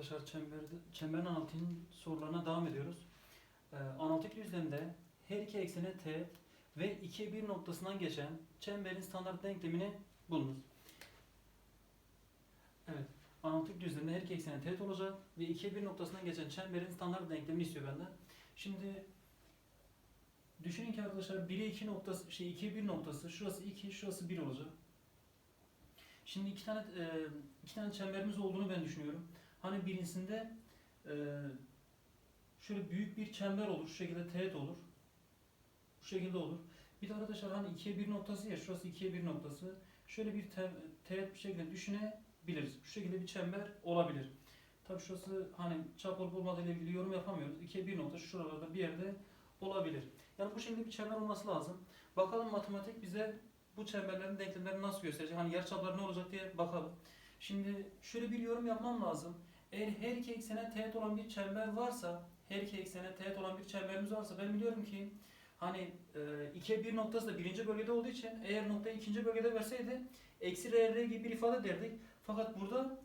Arkadaşlar çemberde, çemberin analitinin sorularına devam ediyoruz. Ee, analitik düzlemde her iki eksene teğet ve 2'ye 1 noktasından geçen çemberin standart denklemini bulunuz. Evet, analitik düzlemde her iki eksene teğet olacak ve 2'ye 1 noktasından geçen çemberin standart denklemini istiyor benden. Şimdi düşünün ki arkadaşlar 1'e 2 noktası, şey 2'ye 1 noktası, şurası 2, şurası 1 olacak. Şimdi iki tane e, iki tane çemberimiz olduğunu ben düşünüyorum. Hani birincisinde e, şöyle büyük bir çember olur. Şu şekilde teğet olur. Bu şekilde olur. Bir de arkadaşlar hani ikiye bir noktası ya. Şurası ikiye bir noktası. Şöyle bir te, teğet bir şekilde düşünebiliriz. Şu şekilde bir çember olabilir. Tabii şurası hani çap olup olmadığı ile ilgili yorum yapamıyoruz. İkiye bir nokta şuralarda bir yerde olabilir. Yani bu şekilde bir çember olması lazım. Bakalım matematik bize bu çemberlerin denklemlerini nasıl gösterecek? Hani yarıçapları ne olacak diye bakalım. Şimdi şöyle bir yorum yapmam lazım. Eğer her iki eksene teğet olan bir çember varsa, her iki eksene teğet olan bir çemberimiz varsa ben biliyorum ki hani e, ikiye bir noktası da birinci bölgede olduğu için eğer noktayı ikinci bölgede verseydi eksi r, r gibi bir ifade derdik. Fakat burada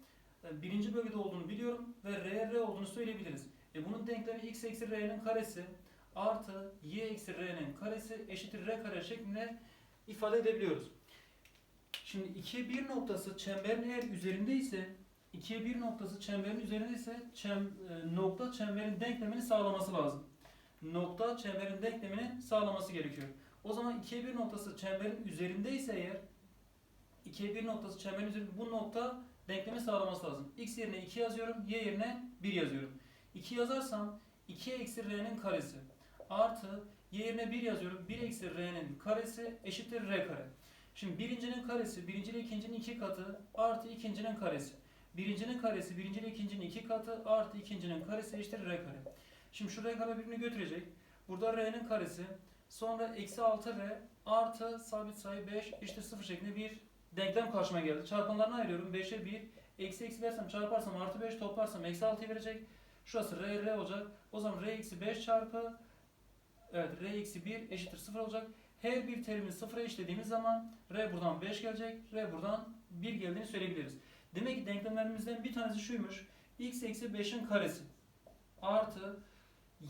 e, birinci bölgede olduğunu biliyorum ve r, r olduğunu söyleyebiliriz. E, bunun denklemi x eksi r'nin karesi artı y eksi r'nin karesi eşittir r kare şeklinde ifade edebiliyoruz. Şimdi 2'ye 1 noktası çemberin eğer üzerinde ise 2'ye 1 noktası çemberin üzerinde ise çem, e, nokta çemberin denklemini sağlaması lazım. Nokta çemberin denklemini sağlaması gerekiyor. O zaman 2'ye 1 noktası çemberin üzerinde ise eğer 2'ye 1 noktası çemberin üzerinde bu nokta denklemi sağlaması lazım. x yerine 2 yazıyorum, y yerine 1 yazıyorum. 2 yazarsam 2 eksi r'nin karesi artı y yerine 1 yazıyorum. 1 eksi r'nin karesi eşittir r kare. Şimdi birincinin karesi, birinci ile ikincinin iki katı artı ikincinin karesi. Birincinin karesi, birinci ile ikincinin iki katı artı ikincinin karesi eşittir r kare. Şimdi şu r kare birbirini götürecek. Burada r'nin karesi, sonra eksi 6r artı sabit sayı 5 eşittir 0 şeklinde bir denklem karşıma geldi. Çarpanlarını ayırıyorum. 5'e 1, eksi eksi versem çarparsam artı 5 toplarsam eksi 6'yı verecek. Şurası r, r olacak. O zaman r eksi 5 çarpı Evet r eksi 1 eşittir 0 olacak. Her bir terimi sıfıra eşlediğimiz zaman r buradan 5 gelecek, r buradan 1 geldiğini söyleyebiliriz. Demek ki denklemlerimizden bir tanesi şuymuş. x eksi 5'in karesi artı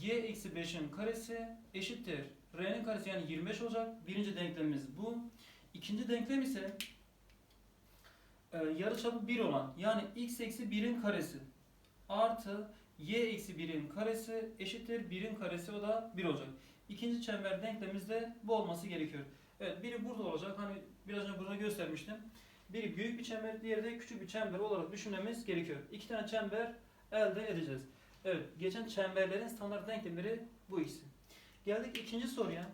y eksi 5'in karesi eşittir. r'nin karesi yani 25 olacak. Birinci denklemimiz bu. İkinci denklem ise e, yarıçapı 1 olan yani x eksi 1'in karesi artı y eksi 1'in karesi eşittir 1'in karesi o da 1 olacak. İkinci çember denklemimizde bu olması gerekiyor. Evet biri burada olacak. Hani biraz önce burada göstermiştim. Biri büyük bir çember, diğeri de küçük bir çember olarak düşünmemiz gerekiyor. İki tane çember elde edeceğiz. Evet, geçen çemberlerin standart denklemleri bu ikisi. Geldik ikinci soruya.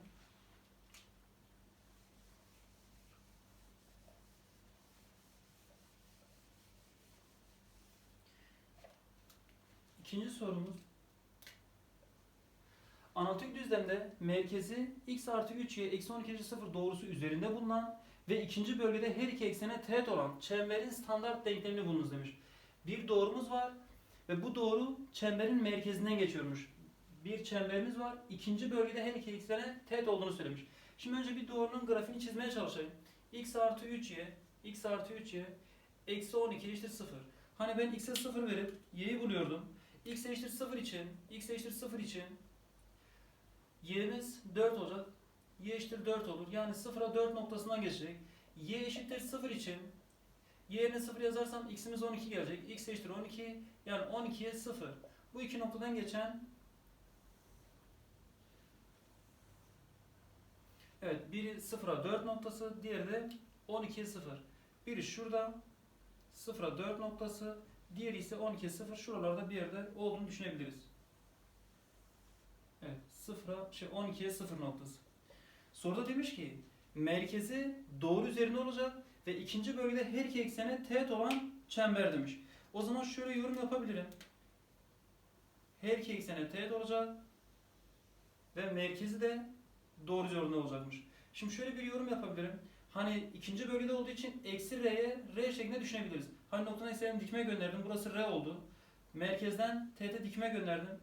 İkinci sorumuz Analitik düzlemde merkezi x artı 3y eksi 12 eşittir 0 doğrusu üzerinde bulunan ve ikinci bölgede her iki eksene teğet olan çemberin standart denklemini bulunuz demiş. Bir doğrumuz var ve bu doğru çemberin merkezinden geçiyormuş. Bir çemberimiz var. ikinci bölgede her iki eksene teğet olduğunu söylemiş. Şimdi önce bir doğrunun grafiğini çizmeye çalışayım. x artı 3y, x artı 3y, eksi 12 eşittir 0. Hani ben x'e 0 verip y'yi buluyordum. x eşittir 0 için, x eşittir 0 için y'miz 4 olacak. Y eşittir 4 olur. Yani 0'a 4 noktasından geçecek. y eşittir 0 için y yerine 0 yazarsam x'imiz 12 gelecek. x eşittir 12 yani 12'ye 0. Bu iki noktadan geçen Evet biri 0'a 4 noktası diğeri de 12'ye 0. Biri şurada 0'a 4 noktası diğeri ise 12'ye 0 şuralarda bir yerde olduğunu düşünebiliriz. Evet, 0'a şey 12'ye 0 noktası. Soruda demiş ki merkezi doğru üzerinde olacak ve ikinci bölgede her iki eksene teğet olan çember demiş. O zaman şöyle yorum yapabilirim. Her iki eksene teğet olacak ve merkezi de doğru üzerinde olacakmış. Şimdi şöyle bir yorum yapabilirim. Hani ikinci bölgede olduğu için eksi r'ye r şeklinde düşünebiliriz. Hani noktadan eksenim dikme gönderdim. Burası r oldu. Merkezden teğete dikme gönderdim.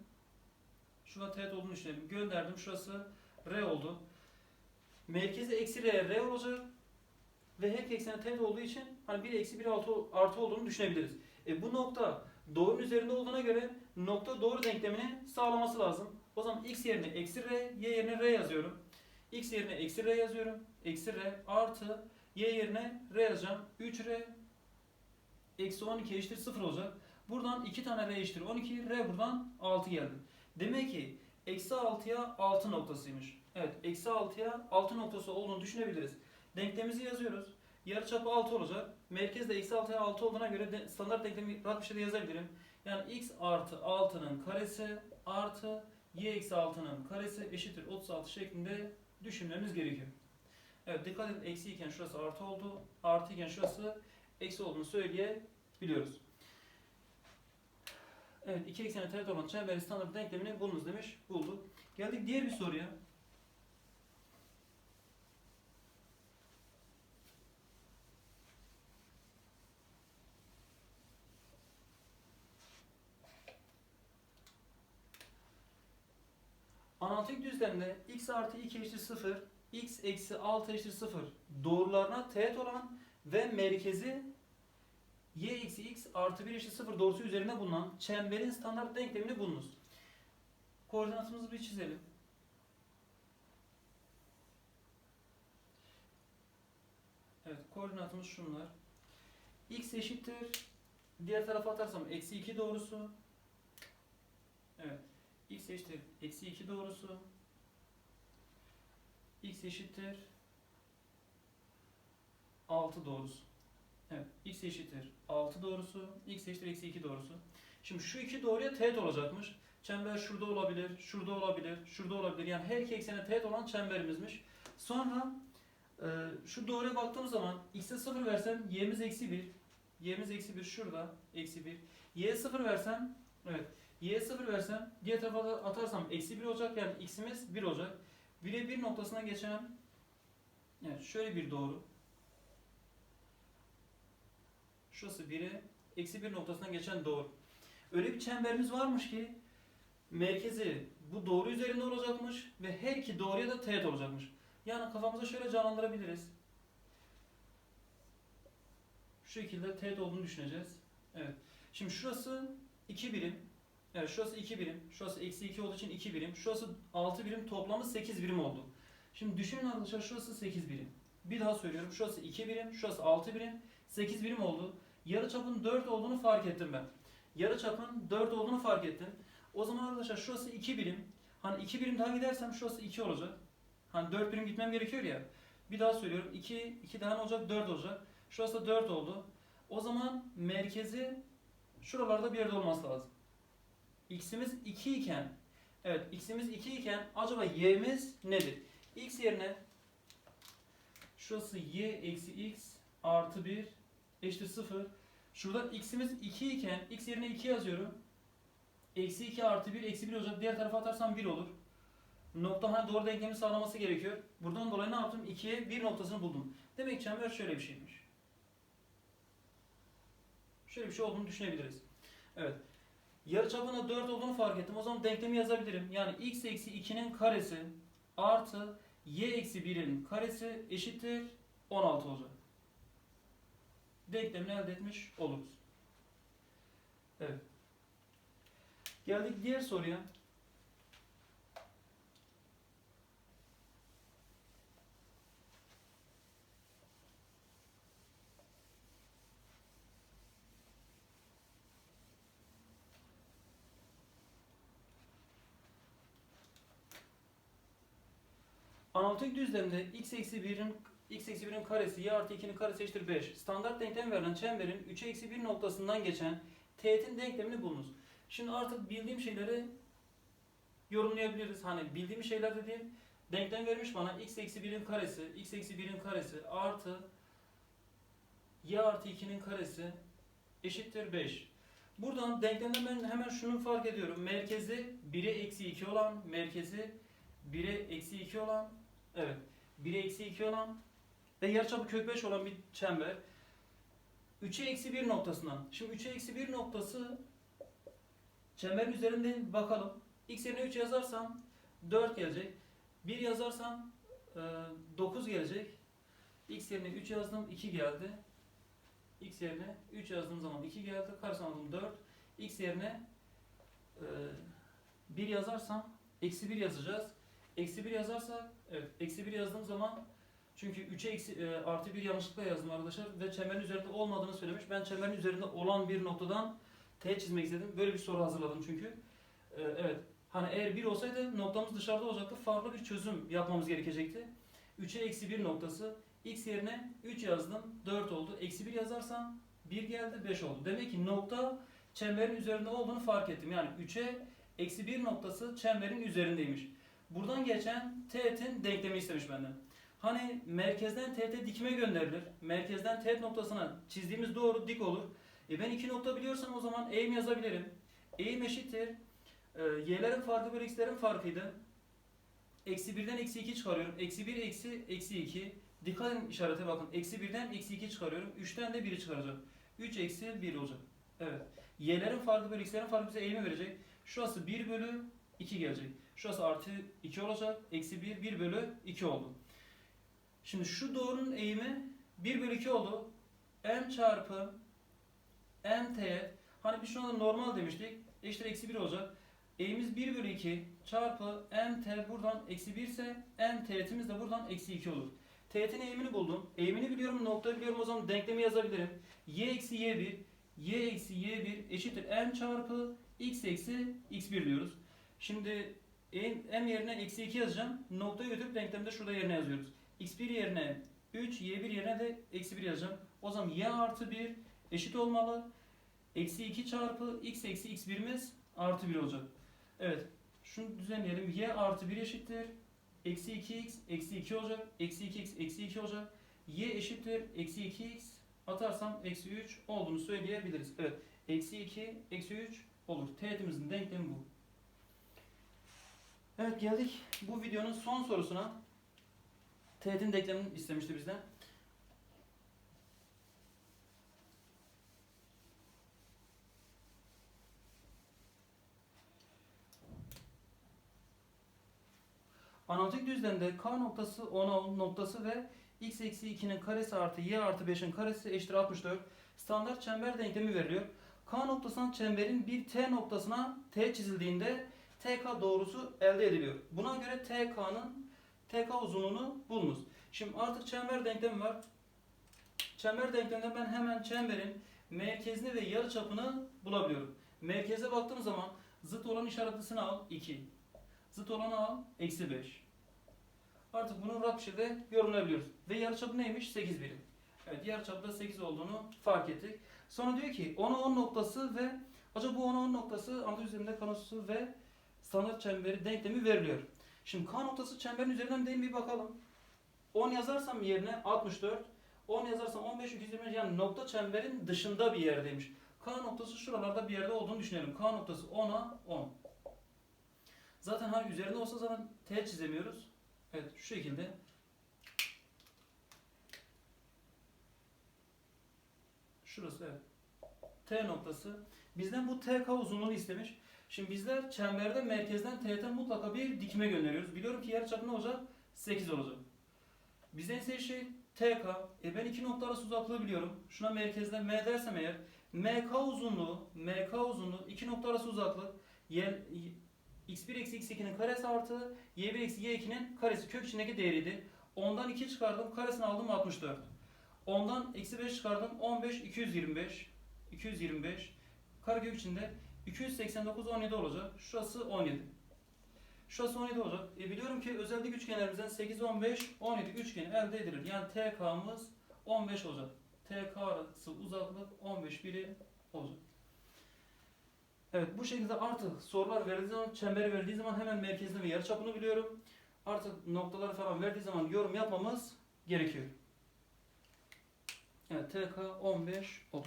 Şurada teğet olduğunu düşünelim. Gönderdim. Şurası R oldu. Merkezi eksi R, R olacak. Ve her iki eksene teğet olduğu için hani 1 eksi 1 artı, artı olduğunu düşünebiliriz. E bu nokta doğrunun üzerinde olduğuna göre nokta doğru denklemini sağlaması lazım. O zaman x yerine eksi r, y yerine r yazıyorum. x yerine eksi r yazıyorum. Eksi r artı y yerine r yazacağım. 3r eksi 12 eşittir 0 olacak. Buradan 2 tane r eşittir 12, r buradan 6 geldi. Demek ki eksi 6'ya 6 noktasıymış. Evet, eksi 6'ya 6 noktası olduğunu düşünebiliriz. Denklemimizi yazıyoruz. Yarıçapı 6 olacak. Merkez de eksi 6'ya 6 olduğuna göre de standart denklemi rahat bir şekilde yazabilirim. Yani x artı 6'nın karesi artı y eksi 6'nın karesi eşittir 36 şeklinde düşünmemiz gerekiyor. Evet dikkat edin eksi iken şurası artı oldu. Artı iken şurası eksi olduğunu söyleyebiliyoruz. Evet iki eksene teğet olan çemberin standart denklemini bulunuz demiş. Bulduk. Geldik diğer bir soruya. Analitik düzlemde x artı 2 eşittir 0, x eksi 6 eşittir 0 doğrularına teğet olan ve merkezi y eksi x artı 1 eşittir 0 doğrusu üzerinde bulunan çemberin standart denklemini bulunuz. Koordinatımızı bir çizelim. Evet, koordinatımız şunlar. x eşittir. Diğer tarafa atarsam eksi 2 doğrusu. Evet. X eşittir. Eksi 2 doğrusu. x eşittir. 6 doğrusu. Evet. x eşittir 6 doğrusu. x eşittir eksi 2 doğrusu. Şimdi şu iki doğruya teğet olacakmış. Çember şurada olabilir, şurada olabilir, şurada olabilir. Yani her iki eksene teğet olan çemberimizmiş. Sonra e, şu doğruya baktığımız zaman x'e 0 versem y'miz eksi 1. y'miz eksi 1 şurada. Eksi 1. y'ye 0 versem evet. Y'ye 0 versem diğer tarafa atarsam eksi 1 olacak. Yani x'imiz 1 olacak. 1'e 1 noktasına geçen evet şöyle bir doğru. Şurası 1'e eksi 1 noktasına geçen doğru. Öyle bir çemberimiz varmış ki merkezi bu doğru üzerinde olacakmış ve her iki doğruya da teğet olacakmış. Yani kafamıza şöyle canlandırabiliriz. Şu şekilde teğet olduğunu düşüneceğiz. Evet. Şimdi şurası 2 birim. Evet şurası 2 birim. Şurası eksi 2 olduğu için 2 birim. Şurası 6 birim. Toplamı 8 birim oldu. Şimdi düşünün arkadaşlar şurası 8 birim. Bir daha söylüyorum. Şurası 2 birim. Şurası 6 birim. 8 birim oldu. Yarıçapın 4 olduğunu fark ettim ben. Yarıçapın 4 olduğunu fark ettim. O zaman arkadaşlar şurası 2 birim. Hani 2 birim daha gidersem şurası 2 olacak. Hani 4 birim gitmem gerekiyor ya. Bir daha söylüyorum. 2 2 daha ne olacak? 4 olacak. Şurası da 4 oldu. O zaman merkezi şuralarda bir yerde olması lazım. X'imiz 2 iken Evet x'imiz 2 iken acaba y'miz nedir? x yerine şurası y eksi x artı 1 eşittir 0. Şurada x'imiz 2 iken x yerine 2 yazıyorum. Eksi 2 artı 1 eksi 1 olacak. Diğer tarafa atarsam 1 olur. Nokta hani doğru denklemi sağlaması gerekiyor. Buradan dolayı ne yaptım? 2'ye 1 noktasını buldum. Demek çember şöyle bir şeymiş. Şöyle bir şey olduğunu düşünebiliriz. Evet. Yarıçapında 4 olduğunu fark ettim. O zaman denklemi yazabilirim. Yani x eksi 2'nin karesi artı y eksi 1'in karesi eşittir 16 olacak. Denklemini elde etmiş oluruz. Evet. Geldik diğer soruya. Analitik düzlemde x eksi 1'in x eksi 1'in karesi y artı 2'nin karesi eşittir 5. Standart denklem verilen çemberin 3 eksi 1 noktasından geçen teğetin denklemini bulunuz. Şimdi artık bildiğim şeyleri yorumlayabiliriz. Hani bildiğim şeyler dediğim denklem vermiş bana x eksi 1'in karesi, x eksi 1'in karesi artı y artı 2'nin karesi eşittir 5. Buradan denklemden ben hemen şunu fark ediyorum. Merkezi 1'e eksi 2 olan, merkezi 1'e eksi 2 olan, evet 1'e eksi 2 olan ve yarıçapı kök 5 olan bir çember. 3'e eksi 1 noktasından. Şimdi 3'e eksi 1 noktası çemberin üzerinde bakalım. X yerine 3 yazarsam 4 gelecek. 1 yazarsam e, 9 gelecek. X yerine 3 yazdım 2 geldi. X yerine 3 yazdığım zaman 2 geldi. Karşısına aldım 4. x yerine e, 1 yazarsam eksi 1 yazacağız. Eksi 1 yazarsak evet eksi 1 yazdığım zaman çünkü 3'e eksi, e, artı 1 yanlışlıkla yazdım arkadaşlar ve çemberin üzerinde olmadığını söylemiş. Ben çemberin üzerinde olan bir noktadan t çizmek istedim. Böyle bir soru hazırladım çünkü. E, evet hani eğer 1 olsaydı noktamız dışarıda olacaktı. Farklı bir çözüm yapmamız gerekecekti. 3'e eksi 1 noktası x yerine 3 yazdım 4 oldu. Eksi 1 yazarsam 1 geldi 5 oldu. Demek ki nokta çemberin üzerinde olduğunu fark ettim. Yani 3'e eksi 1 noktası çemberin üzerindeymiş. Buradan geçen teğetin denklemi istemiş benden. Hani merkezden teğete dikme gönderilir. Merkezden teğet noktasına çizdiğimiz doğru dik olur. E ben iki nokta biliyorsam o zaman eğim yazabilirim. Eğim eşittir. E, y'lerin farkı bölü x'lerin farkıydı. Eksi 1'den eksi 2 çıkarıyorum. Eksi 1 eksi eksi 2. Dikkat edin işarete bakın. Eksi 1'den eksi 2 çıkarıyorum. 3'ten de 1'i çıkaracağım. 3 eksi 1 olacak. Evet. Y'lerin farkı bölü x'lerin farkı bize eğimi verecek. Şurası 1 bölü 2 gelecek. Şurası artı 2 olacak. Eksi 1, 1 bölü 2 oldu. Şimdi şu doğrunun eğimi 1 bölü 2 oldu. M çarpı M teğet. Hani biz şuna da normal demiştik. Eşittir eksi 1 olacak. Eğimiz 1 bölü 2 çarpı M teğet buradan eksi 1 ise M teğetimiz de buradan eksi 2 olur. Teğetin eğimini buldum. Eğimini biliyorum, noktayı biliyorum o zaman denklemi yazabilirim. Y eksi Y1, Y eksi Y1 eşittir M çarpı X eksi X1 diyoruz. Şimdi M yerine eksi 2 yazacağım. Noktayı götürüp denklemde şurada yerine yazıyoruz. X1 yerine 3, Y1 yerine de eksi 1 yazacağım. O zaman Y artı 1 eşit olmalı. Eksi 2 çarpı X eksi X1'imiz artı 1 olacak. Evet. Şunu düzenleyelim. Y artı 1 eşittir. Eksi 2x eksi 2 olacak. Eksi 2x eksi 2 olacak. Y eşittir. Eksi 2x atarsam eksi 3 olduğunu söyleyebiliriz. Evet. Eksi 2 eksi 3 olur. Teğetimizin denklemi bu. Evet geldik bu videonun son sorusuna. Teğetin denklemini istemişti bizden. Analitik düzlemde K noktası 10 noktası ve x eksi 2'nin karesi artı y artı 5'in karesi eşittir 64. Standart çember denklemi veriliyor. K noktasından çemberin bir T noktasına T çizildiğinde TK doğrusu elde ediliyor. Buna göre TK'nın TK uzunluğunu bulunuz. Şimdi artık çember denklemi var. Çember denkleminde ben hemen çemberin merkezini ve yarıçapını bulabiliyorum. Merkeze baktığım zaman zıt olan işaretlisini al 2. Zıt olanı al eksi 5. Artık bunu rahat bir şekilde yorumlayabiliyoruz. Ve yarıçapı neymiş? 8 birim. Evet yarıçapı da 8 olduğunu fark ettik. Sonra diyor ki 10'a 10 noktası ve acaba bu 10'a 10 noktası analiz üzerinde kanosu ve standart çemberi denklemi veriliyor. Şimdi K noktası çemberin üzerinden değil mi bir bakalım. 10 yazarsam yerine 64. 10 yazarsam 15 220 yani nokta çemberin dışında bir yerdeymiş. K noktası şuralarda bir yerde olduğunu düşünelim. K noktası 10'a 10. Zaten hani üzerinde olsa zaten T çizemiyoruz. Evet şu şekilde. Şurası evet. T noktası. Bizden bu TK uzunluğunu istemiş. Şimdi bizler çemberde merkezden teğete mutlaka bir dikme gönderiyoruz. Biliyorum ki yarıçapı ne olacak? 8 olacak. Bizden istediği şey TK. E ben iki nokta arası uzaklığı biliyorum. Şuna merkezden M dersem eğer MK uzunluğu, MK uzunluğu iki nokta arası uzaklık yer, x1 eksi x2'nin karesi artı y1 eksi y2'nin karesi kök içindeki değeriydi. Ondan 2 çıkardım karesini aldım 64. Ondan eksi 5 çıkardım 15 225 225 karekök içinde 289 17 olacak. Şurası 17. Şurası 17 olacak. E biliyorum ki özellik üçgenlerimizden 8 15 17 üçgeni elde edilir. Yani TK'mız 15 olacak. TK arası uzaklık 15 biri olacak. Evet bu şekilde artık sorular verildiği zaman, çemberi verildiği zaman hemen merkezini ve yarıçapını biliyorum. Artık noktaları falan verdiği zaman yorum yapmamız gerekiyor. Evet TK 15 olur.